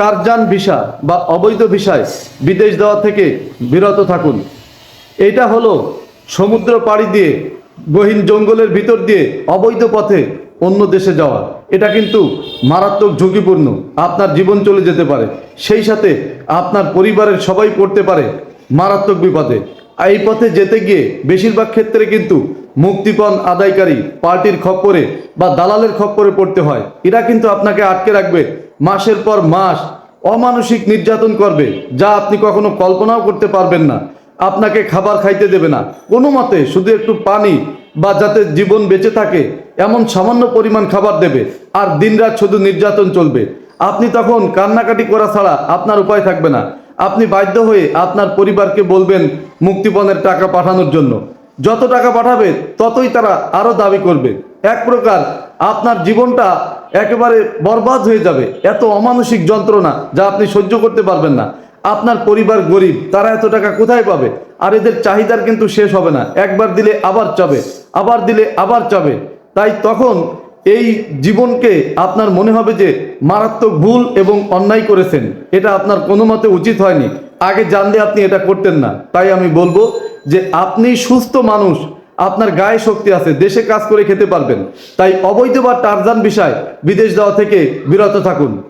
Tarzan visa বা অবৈধ ভিসায় বিদেশ দেওয়া থেকে বিরত থাকুন। এটা হলো সমুদ্র পাড়ি দিয়ে, গহীন জঙ্গলের ভিতর দিয়ে অবৈধ পথে অন্য দেশে যাওয়া। এটা কিন্তু মারাত্মক ঝুঁকিপূর্ণ। আপনার জীবন চলে যেতে পারে। সেই সাথে আপনার পরিবারের সবাই পড়তে পারে মারাত্মক বিপদে। এই পথে যেতে গিয়ে বেশিরভাগ ক্ষেত্রে কিন্তু মুক্তিপণ আদায়কারী পার্টির খপ্পরে বা দালালের খপ্পরে পড়তে হয়। এরা কিন্তু আপনাকে আটকে রাখবে মাসের পর মাস, অমানসিক নির্যাতন করবে, যা আপনি কখনো কল্পনাও করতে পারবেন না। আপনাকে খাবার খাইতে দেবে না। কোনো মতে শুধু একটু পানি বা যাতে জীবন বেঁচে থাকে, এমন সামান্য পরিমাণ খাবার দেবে, আর দিনরাত শুধু নির্যাতন চলবে। আপনি তখন কান্নাকাটি করা ছাড়া আপনার উপায় থাকবে না। আপনি বাধ্য হয়ে আপনার পরিবারকে বলবেন মুক্তিপণের টাকা পাঠানোর জন্য। যত টাকা পাঠাবে, ততই তারা আরও দাবি করবে। এক প্রকার আপনার জীবনটা একেবারে বরবাদ হয়ে যাবে। এত অমানসিক যন্ত্রণা যা আপনি সহ্য করতে পারবেন না। আপনার পরিবার গরিব, তারা এত টাকা কোথায় পাবে? আর এদের চাহিদার কিন্তু শেষ হবে না। একবার দিলে আবার চাবে, আবার দিলে আবার চাবে। তাই তখন এই জীবনকে আপনার মনে হবে যে মারাত্মক ভুল এবং অন্যায় করেছেন। এটা আপনার কোনো মতে উচিত হয়নি। আগে জানলে আপনি এটা করতেন না। তাই আমি বলব যে আপনি সুস্থ মানুষ, আপনার গায়ে শক্তি আছে, দেশে কাজ করে খেতে পারবেন। তাই অবৈধ বা টারজান বিষয় বিদেশ যাওয়া থেকে বিরত থাকুন।